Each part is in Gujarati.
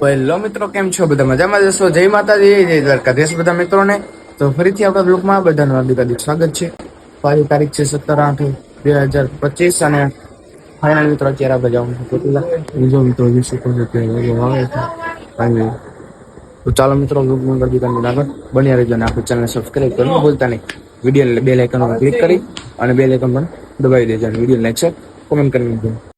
હેલો મિત્રો, કેમ છો? બધા મજામાં જશો જય માતાજી, જય દ્વારકાધીશ બધા મિત્રોને. તો ફરીથી આપણા બ્લોગમાં બધાનું હાર્દિક સ્વાગત છે. તો તારીખ છે સત્તર આઠ બે હજાર પચીસ અને ફાઇનલ મિત્રો અત્યારે આપણે જવાનું બીજો મિત્રો તો ચાલો મિત્રો બ્લોગમાં કરી દીધા આગળ. બન્યા રહેજો અને આપણી ચેનલ સબસ્ક્રાઈબ કરવાનું ભૂલતા નહીં. વીડિયો બે લાઇકન પર ક્લિક કરી અને બે લાઇકન પણ દબાવી દેજો અને વીડિયો લાઈક કોમેન્ટ કરી દેજો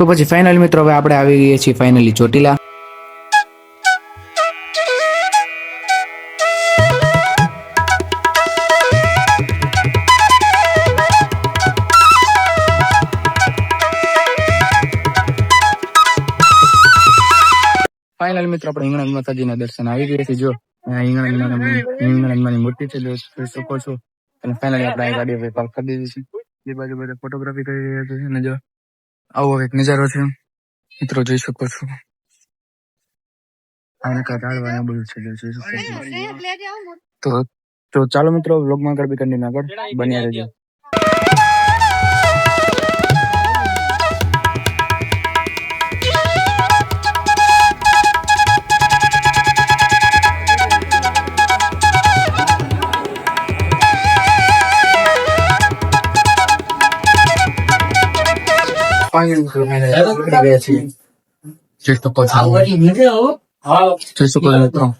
તો પછી ફાઇનલ મિત્રો, હવે આપણે આવી ગયા છીએ ફાઇનલી ચોટીલા. ફાઇનલ મિત્રો, આપણે હિંગળાજ માતાજીના દર્શન આવી ગયા છે જો હિંગળાજમાંની મૂર્તિ છે, જો, જોઈ શકો છો. અને ફાઇનલી આપણે આ ગાડી પાર્ક કરી દીધી છે. એ બાજુ બધા ફોટોગ્રાફી કરી રહ્યા છે અને જો આવો એક નજારો છે. મિત્રો જોઈ શકો છો. આને કાંઈ ઢાળવાનું બધું છે જો જોઈ શકો તો તો ચાલો મિત્રો વ્લોગમાં બી કન્ટિન્યુ આગળ. બન્યા રહેજો. 빵이고 그러면은 그래야지. 질소까지 질소까지 했다.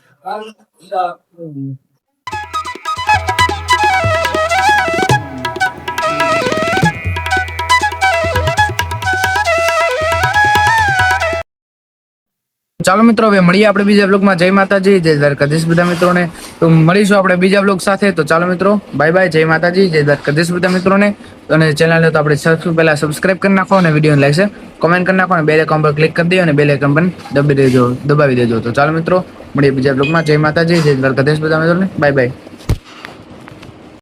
ચાલો મિત્રો, હવે મળીએ આપણે બીજા બ્લોગમાં જય માતાજી, જય દ્વારકાધીશ બધા મિત્રોને. તો મળીશું આપણે બીજા બ્લોગ સાથે. તો ચાલો મિત્રો બાય બાય જય માતાજી, જય દ્વારકાધીશ બધા મિત્રોને. અને ચેનલને તો આપણે સૌથી પહેલાં સબસ્ક્રાઇબ કરી નાખો અને વીડિયો છે. કોમેન્ટ કરી નાખો અને બેલ આઇકન પર ક્લિક કરી દો અને બેલ આઇકન પણ દબાવી દેજો દબાવી દેજો. તો ચાલો મિત્રો, મળીએ બીજા બ્લોગમાં જય માતાજી, જય દ્વારકાધીશ બધા મિત્રોને. Bye bye